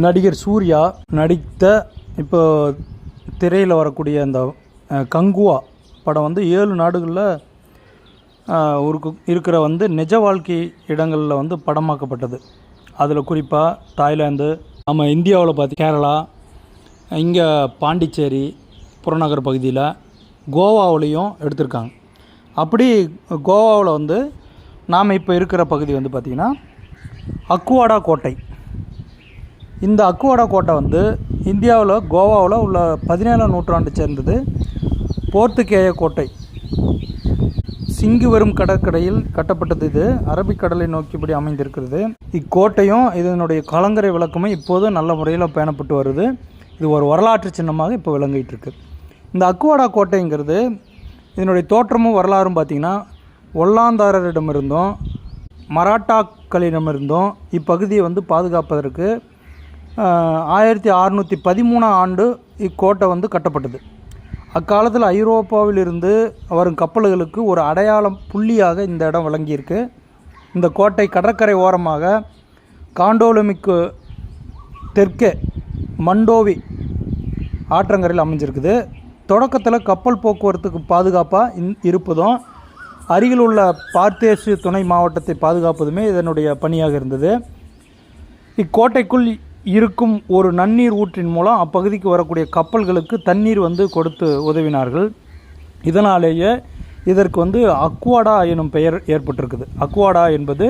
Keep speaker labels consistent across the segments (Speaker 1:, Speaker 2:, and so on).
Speaker 1: நடிகர் சூர்யா நடித்த இப்போ திரையில் வரக்கூடிய அந்த கங்குவா படம் வந்து ஏழு நாடுகளில் ஒரு இருக்கிற வந்து நிஜ வாழ்க்கை இடங்களில் வந்து படமாக்கப்பட்டது. அதில் குறிப்பாக தாய்லாந்து நம்ம இந்தியாவில் பார்த்து கேரளா இங்கே பாண்டிச்சேரி புறநகர் பகுதியில் கோவாவுலேயும் எடுத்திருக்காங்க. அப்படி கோவாவில் வந்து நாம் இப்போ இருக்கிற பகுதி வந்து பார்த்திங்கன்னா அக்குவாடா கோட்டை. இந்த அக்குவாடா கோட்டை வந்து இந்தியாவில் கோவாவில் உள்ள பதினேழாம் நூற்றாண்டு சேர்ந்தது போர்த்துகேய கோட்டை. சிங்கி வரும் கடற்கரையில் கட்டப்பட்டது இது. அரபிக்கடலை நோக்கிபடி அமைந்திருக்கிறது. இக்கோட்டையும் இதனுடைய கலங்கரை விளக்கமும் இப்போது நல்ல முறையில் பேணப்பட்டு வருது. இது ஒரு வரலாற்று சின்னமாக இப்போ விளங்கிட்டு இருக்கு இந்த அக்குவாடா கோட்டைங்கிறது இதனுடைய தோற்றமும் வரலாறும் பார்த்திங்கன்னா ஒல்லாந்தாரரிடமிருந்தும் மராட்டாக்களிடமிருந்தும் இப்பகுதியை வந்து பாதுகாப்பதற்கு ஆயிரத்தி அறுநூற்றி பதிமூணாம் ஆண்டு இக்கோட்டை வந்து கட்டப்பட்டது. அக்காலத்தில் ஐரோப்பாவிலிருந்து வரும் கப்பல்களுக்கு ஒரு அடையாளம் புள்ளியாக இந்த இடம் விளங்கியிருக்கு. இந்த கோட்டை கடற்கரை ஓரமாக காண்டோலமிக்கு தெற்கே மண்டோவி ஆற்றங்கரையில் அமைஞ்சிருக்குது. தொடக்கத்தில் கப்பல் போக்குவரத்துக்கு பாதுகாப்பாக இன் இருப்பதும் அருகில் உள்ள பார்த்தேசு துணை மாவட்டத்தை பாதுகாப்பதுமே இதனுடைய பணியாக இருந்தது. இக்கோட்டைக்குள் இருக்கும் ஒரு நன்னீர் ஊற்றின் மூலம் அப்பகுதிக்கு வரக்கூடிய கப்பல்களுக்கு தண்ணீர் வந்து கொடுத்து உதவினார்கள். இதனாலேயே இதற்கு வந்து அக்வாடா எனும் பெயர் ஏற்பட்டிருக்குது. அக்வாடா என்பது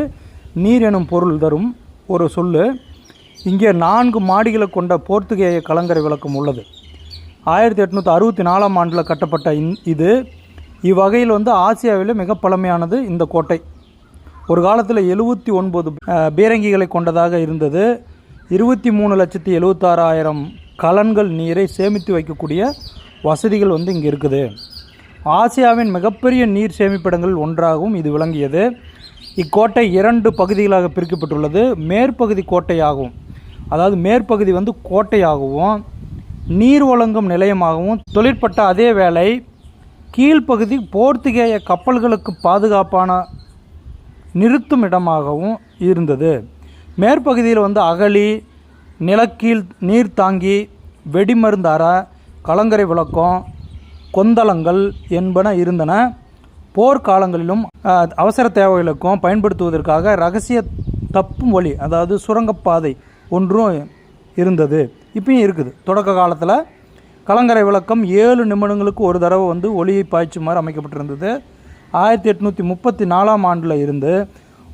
Speaker 1: நீர் எனும் பொருள் தரும் ஒரு சொல்லு. இங்கே நான்கு மாடிகளை கொண்ட போர்த்துகேய கலங்கரை விளக்கம் உள்ளது. ஆயிரத்தி எட்நூற்றி அறுபத்தி நாலாம் ஆண்டில் கட்டப்பட்ட இந் இது இவ்வகையில் வந்து ஆசியாவில் மிக பழமையானது இந்த கோட்டை. ஒரு காலத்தில் எழுபத்தி ஒன்பது பீரங்கிகளை கொண்டதாக இருந்தது. இருபத்தி மூணு லட்சத்தி எழுபத்தாறாயிரம் கலன்கள் நீரை சேமித்து வைக்கக்கூடிய வசதிகள் வந்து இங்கே இருக்குது. ஆசியாவின் மிகப்பெரிய நீர் சேமிப்பிடங்கள் ஒன்றாகவும் இது விளங்கியது. இக்கோட்டை இரண்டு பகுதிகளாக பிரிக்கப்பட்டுள்ளது. மேற்பகுதி கோட்டையாகவும் அதாவது மேற்பகுதி வந்து கோட்டையாகவும் நீர் வழங்கும் நிலையமாகவும் தொழிற்பட்ட அதே வேளை கீழ்ப்பகுதி போர்த்துகேய கப்பல்களுக்கு பாதுகாப்பான நிறுத்தும் இடமாகவும் இருந்தது. மேற்பகுதியில் வந்து அகழி நிலக்கீழ் நீர் தாங்கி வெடிமருந்து கலங்கரை விளக்கம் கொந்தளங்கள் என்பன இருந்தன. போர்க்காலங்களிலும் அவசர தேவைகளுக்கும் பயன்படுத்துவதற்காக ரகசிய தப்பும் வழி அதாவது சுரங்கப்பாதை ஒன்றும் இருந்தது. இப்பயும் இருக்குது. தொடக்க காலத்தில் கலங்கரை விளக்கம் ஏழு நிமிடங்களுக்கு ஒரு தடவை வந்து ஒளியை பாய்ச்சுமாறு அமைக்கப்பட்டிருந்தது. ஆயிரத்தி எட்நூற்றி முப்பத்தி நாலாம் ஆண்டில் இருந்து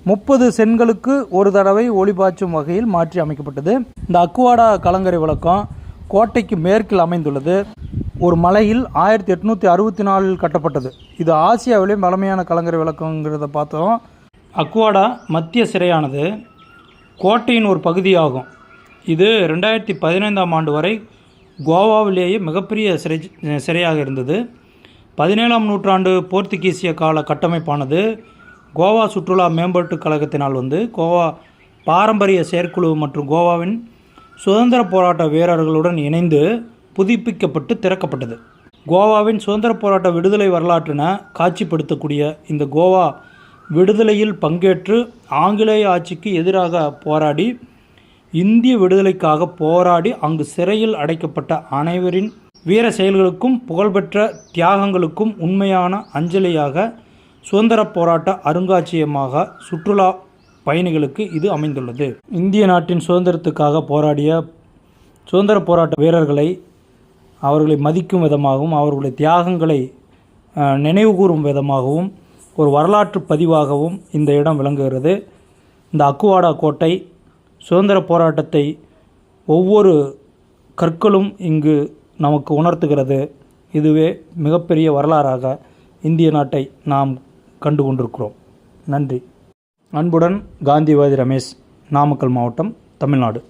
Speaker 1: முப்பது சென்களுக்கு ஒரு தடவை ஒளி பாய்ச்சும் வகையில் மாற்றி அமைக்கப்பட்டது. இந்த அக்குவாடா கலங்கரை விளக்கம் கோட்டைக்கு மேற்கில் அமைந்துள்ளது. ஒரு மலையில் ஆயிரத்தி எட்நூற்றி அறுபத்தி நாலில் கட்டப்பட்டது. இது ஆசியாவிலே பழமையான கலங்கரை விளக்கங்கிறத பார்த்தோம். அக்குவாடா மத்திய சிறையானது கோட்டையின் ஒரு பகுதியாகும். இது ரெண்டாயிரத்தி பதினைந்தாம் ஆண்டு வரை கோவாவிலேயே மிகப்பெரிய சிறை சிறையாக இருந்தது. பதினேழாம் நூற்றாண்டு போர்த்துகீசிய கால கட்டமைப்பானது கோவா சுற்றுலா மேம்பாட்டுக் கழகத்தினால் வந்து கோவா பாரம்பரிய செயற்குழு மற்றும் கோவாவின் சுதந்திர போராட்ட வீரர்களுடன் இணைந்து புதுப்பிக்கப்பட்டு திறக்கப்பட்டது. கோவாவின் சுதந்திர போராட்ட விடுதலை வரலாற்றின காட்சிப்படுத்தக்கூடிய இந்த கோவா விடுதலையில் பங்கேற்று ஆங்கிலேய ஆட்சிக்கு எதிராக போராடி இந்திய விடுதலைக்காக போராடி அங்கு சிறையில் அடைக்கப்பட்ட அனைவரின் வீர செயல்களுக்கும் புகழ்பெற்ற தியாகங்களுக்கும் உண்மையான அஞ்சலியாக சுதந்திர போராட்ட அருங்காட்சியகமாக சுற்றுலா பயணிகளுக்கு இது அமைந்துள்ளது. இந்திய நாட்டின் சுதந்திரத்துக்காக போராடிய சுதந்திர போராட்ட வீரர்களை அவர்களை மதிக்கும் விதமாகவும் அவர்களுடைய தியாகங்களை நினைவுகூரும் விதமாகவும் ஒரு வரலாற்று பதிவாகவும் இந்த இடம் விளங்குகிறது. இந்த அக்குவாடா கோட்டை சுதந்திர போராட்டத்தை ஒவ்வொரு கற்களும் இங்கு நமக்கு உணர்த்துகிறது. இதுவே மிகப்பெரிய வரலாறாக இந்திய நாட்டை நாம் கண்டு கொண்டிருக்கிறோம் நன்றி. அன்புடன் காந்திவாதி ரமேஷ் நாமக்கல் மாவட்டம் தமிழ்நாடு.